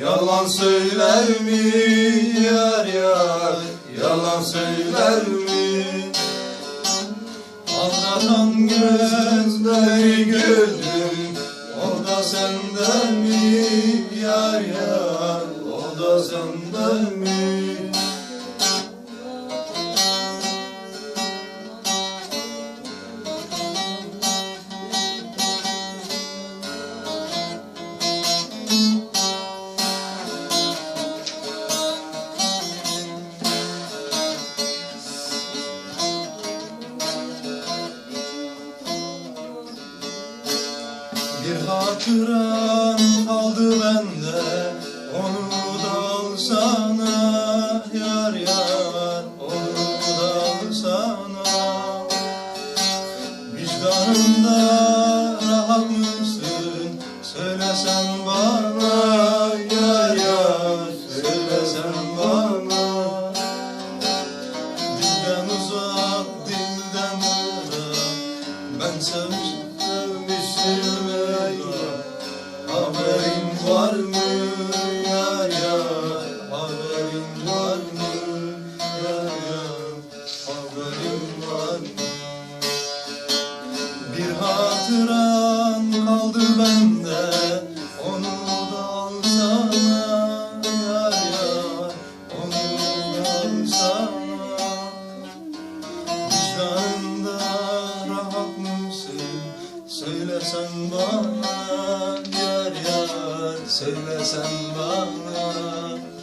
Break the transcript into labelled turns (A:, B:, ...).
A: Yalan söyler mi? Yar yar Yalan söyler mi? Aldatan gözleri gördüm O da senden mi? Yar yar O da senden mi Bir hatıram kaldı bende Onu da alsana yar yar Onu da alsana Vicdanında rahat mısın? Söylesen bana yar yar Söylesen bana. Dilden uzak, dilden uzak Ben sevmişim, Haberin var mı Bir hatıran kaldı bende Onu da yar yar. Onu da alsana. Rahat mısın? Söylesen bana yar yar. Söylesen bana